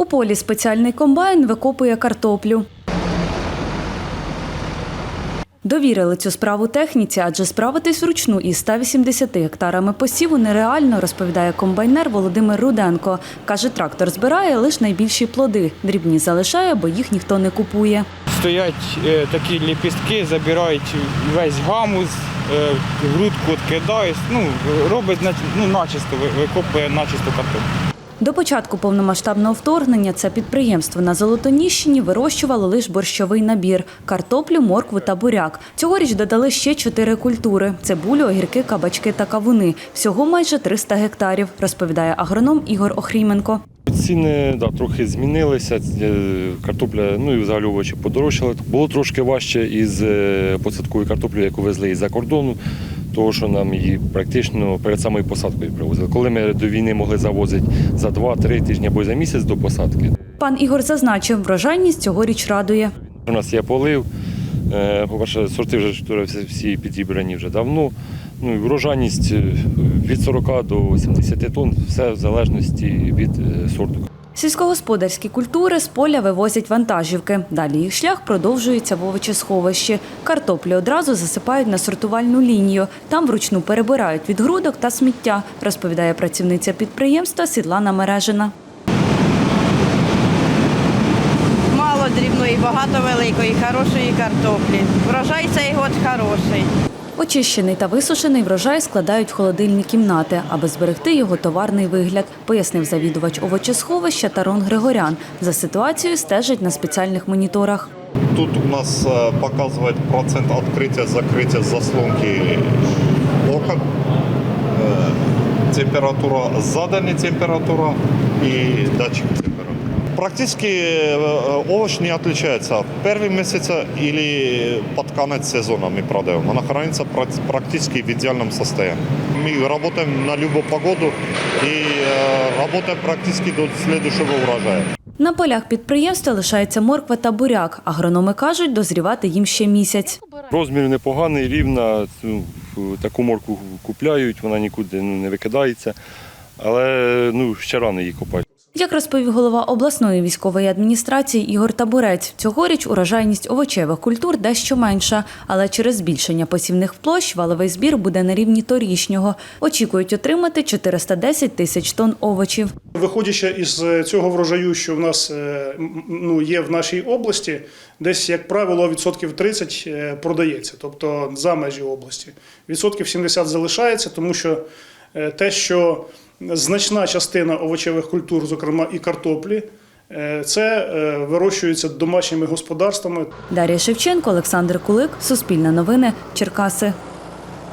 У полі спеціальний комбайн викопує картоплю. Довірили цю справу техніці, адже справитись вручну із 180 гектарами посіву нереально, розповідає комбайнер Володимир Руденко. Каже, трактор збирає лише найбільші плоди. Дрібні залишає, бо їх ніхто не купує. Стоять е, такі ліпістки, забирають весь гамус, е, грудку відкидають, ну, робить ну, начисто, викопує начисто картоплю. До початку повномасштабного вторгнення це підприємство на Золотоніщині вирощувало лише борщовий набір – картоплю, моркву та буряк. Цьогоріч додали ще чотири культури – цибулю, огірки, кабачки та кавуни. Всього майже 300 гектарів, розповідає агроном Ігор Охріменко. Ціни да, трохи змінилися. Е, Картопля, ну і взагалі овочі подорожчали. Було трошки важче із е, посадковою картоплею, яку везли із-за кордону, тому що нам її практично перед самою посадкою привозили. Коли ми до війни могли завозити за 2-3 тижні або за місяць до посадки, Пан Ігор зазначив, врожайність цьогоріч радує. у нас є полив. Е, По-перше, сорти вже всі- підібрані вже давно. Ну і врожайність е, від 40 до 70 тонн, все в залежності від е, сорту. Сільськогосподарські культури з поля вивозять вантажівки. Далі їх шлях продовжується в овочесховищі. Картоплю одразу засипають на сортувальну лінію. Там вручну перебирають від грудок та сміття, розповідає працівниця підприємства Світлана Мережина. Мало дрібної, багато великої, хорошої картоплі. Врожай цей год хороший. Очищений та висушений врожай складають в холодильні кімнати, аби зберегти його товарний вигляд, пояснив завідувач овочесховища Тарон Григорян. За ситуацією стежать на спеціальних моніторах. Тут у нас э, показывает процент открытия, закрытия заслонки окон, э, температура, задания температура и датчик температуры. Практически э, овощ не отличается. Первый месяц или под конец сезона мы продаем. Она хранится прак- практически в идеальном состоянии. Мы работаем на любую погоду и э, работаем практически до следующего урожая. На полях підприємства лишається морква та буряк. Агрономи кажуть, дозрівати їм ще місяць. Розмір непоганий, рівна. ну, Таку морку купляють, вона нікуди ну, не викидається. Але ну, ще рано її копати. Як розповів голова обласної військової адміністрації Ігор Табурець, цьогоріч урожайність овочевих культур дещо менша, але через збільшення посівних площ валовий збір буде на рівні торічнього. Очікують отримати 410 тисяч тонн овочів. Виходячи із е, цього врожаю, що в нас е, ну, є в нашій області, десь, як правило, відсотків 30 е, продається, тобто за межі області. Відсотків 70 залишається, тому що те, що значна частина овочевих культур, зокрема і картоплі, е, це е, вирощується домашніми господарствами. Дар'я Шевченко, Олександр Кулик, Суспільне новини, Черкаси.